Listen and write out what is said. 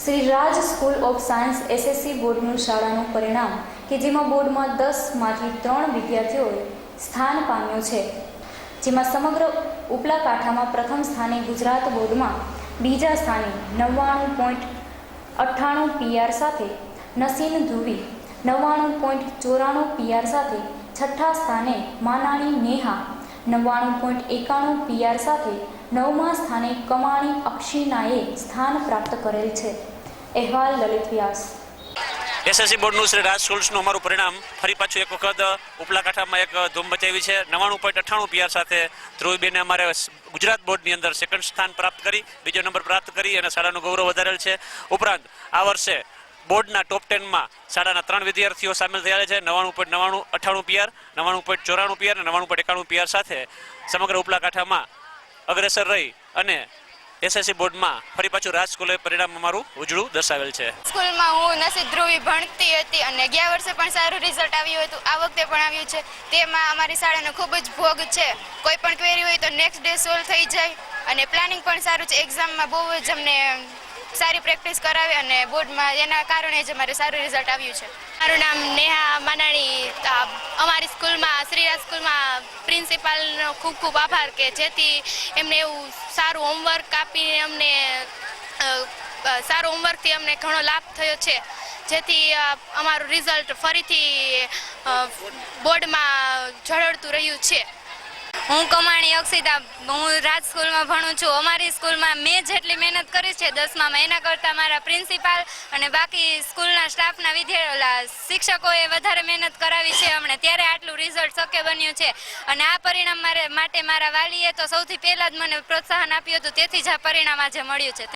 Shri Raj school of science SSC બોર્ડનું શાળાનું પરિણામ કે જેમાં બોર્ડમાં દસમાંથી ત્રણ વિદ્યાર્થીઓએ સ્થાન પામ્યું છે. જેમાં સમગ્ર ઉપલા કાંઠામાં પ્રથમ સ્થાને ગુજરાત બોર્ડમાં બીજા સ્થાને નવ્વાણું પોઈન્ટ અઠ્ઠાણું પીઆર સાથે નસીન ધ્રુવી, નવ્વાણું પોઈન્ટ ચોરાણું પીઆર સાથે છઠ્ઠા સ્થાને માનાણી નેહા નવ્વાણું પોઈન્ટ એકાણું પીઆર સાથે નવમા સ્થાને કમાણી અક્ષિનાએ સ્થાન પ્રાપ્ત કરેલ છે. અહેવાલ લલિત વ્યાસ. એસએસસી બોર્ડનું શ્રી રાજ સ્કૂલ્સનું અમારું પરિણામ. ફરી પાછું એક વખત ઉપલા કાંઠામાં એક ધૂમ મચાવી છે. નવાણું પોઈન્ટ અઠ્ઠાણું પીઆર સાથે ધ્રુવીબેને અમારે ગુજરાત બોર્ડની અંદર સેકન્ડ સ્થાન પ્રાપ્ત કરી, બીજો નંબર પ્રાપ્ત કરી અને શાળાનું ગૌરવ વધારેલ છે. ઉપરાંત આ વર્ષે બોર્ડના ટોપ ટેનમાં શાળાના ત્રણ વિદ્યાર્થીઓ સામેલ થયા છે. નવાણું પોઈન્ટ નવાણું અઠાણું પીઆર નવાણું પોઈન્ટ ચોરાણું પીઆર અને નવાણું પોઈન્ટ એકાણું પીઆર સાથે સમગ્ર ઉપલા કાંઠામાં અગ્રેસર રહી અને એસએસસી બોર્ડમાં ફરી પાછું રાજ સ્કૂલે પરિણામ અમારું ઉજળું દર્શાવેલ છે. સ્કૂલમાં હું નસીબ ધ્રુવી ભણતી હતી અને ગયા વર્ષે પણ સારું રિઝલ્ટ આવ્યું હતું. આ વખતે પણ આવ્યું છે. તેમાં અમારી શાળાનો ખૂબ જ ભોગ છે. કોઈ પણ ક્વેરી હોય તો નેક્સ્ટ ડે સોલ્વ થઈ જાય અને પ્લાનિંગ પણ સારું છે. એક્ઝામમાં બહુ જ અમને સારી પ્રેક્ટિસ કરાવી અને બોર્ડમાં એના કારણે જ અમારે સારું રિઝલ્ટ આવ્યું છે. મારું નામ નેહા માનાણી અમારી સ્કૂલમાં, શ્રીરાજ સ્કૂલમાં પ્રિન્સિપાલનો ખૂબ ખૂબ આભાર કે જેથી એમને એવું સારું હોમવર્ક આપીને અમને સારું હોમવર્કથી અમને ઘણો લાભ થયો છે. જેથી અમારું રિઝલ્ટ ફરીથી બોર્ડમાં ઝળહળતું રહ્યું છે. હું કમાણી અક્ષિતા, હું રાજ સ્કૂલમાં ભણું છું. અમારી સ્કૂલમાં મેં જેટલી મહેનત કરી છે દસમા એના કરતાં મારા પ્રિન્સિપાલ અને બાકી સ્કૂલના સ્ટાફના વિદ્યાર્થી શિક્ષકોએ વધારે મહેનત કરાવી છે અમને. ત્યારે આટલું રિઝલ્ટ શક્ય બન્યું છે. અને આ પરિણામ મારે, માટે મારા વાલીએ તો સૌથી પહેલાં જ મને પ્રોત્સાહન આપ્યું હતું. તેથી જ આ પરિણામ આજે મળ્યું છે.